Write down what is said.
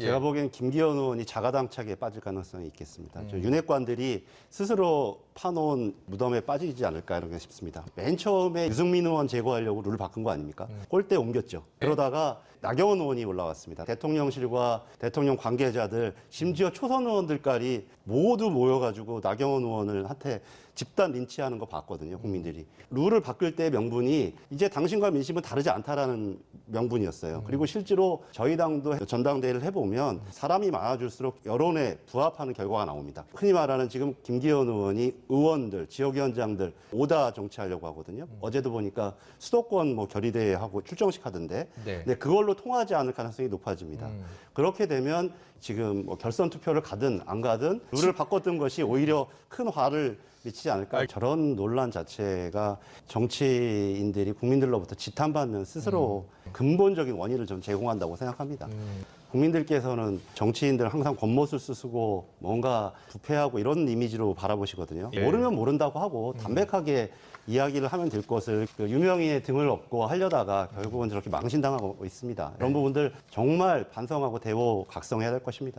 예. 제가 보기엔 김기현 의원이 자가당착에 빠질 가능성이 있겠습니다. 음. 저 윤핵관들이 스스로 파놓은 무덤에 빠지지 않을까 이런 게 싶습니다. 맨 처음에 유승민 의원 제거하려고 룰을 바꾼 거 아닙니까? 음. 꼴대 옮겼죠. 그러다가 나경원 의원이 올라왔습니다. 대통령실과 대통령 관계자들 심지어 초선 의원들까지 모두 모여가지고 나경원 의원을 한테 집단 린치하는 거 봤거든요. 국민들이 룰을 바꿀 때 명분이 이제 당신과 민심은 다르지 않다라는 명분이었어요. 그리고 실제로 저희 당도 전당대회를 해보면 사람이 많아질수록 여론에 부합하는 결과가 나옵니다. 흔히 말하는 지금 김기현 의원이 의원들, 지역위원장들 오다 정치하려고 하거든요. 어제도 보니까 수도권 뭐 결의대회 하고 출정식 하던데 네. 근데 그걸로 통하지 않을 가능성이 높아집니다. 음. 그렇게 되면 지금 뭐 결선 투표를 가든 안 가든 룰을 바꿨던 것이 오히려 큰 화를 미치지 않을까. 저런 논란 자체가 정치인들이 국민들로부터 지탄받는 스스로 근본적인 원인을 좀 제공한다고 생각합니다. 국민들께서는 정치인들 항상 겉멋을 쓰고 뭔가 부패하고 이런 이미지로 바라보시거든요. 예. 모르면 모른다고 하고 담백하게 이야기를 하면 될 것을 그 유명인의 등을 업고 하려다가 결국은 저렇게 망신당하고 있습니다. 이런 부분들 정말 반성하고 대호 각성해야 될 것입니다.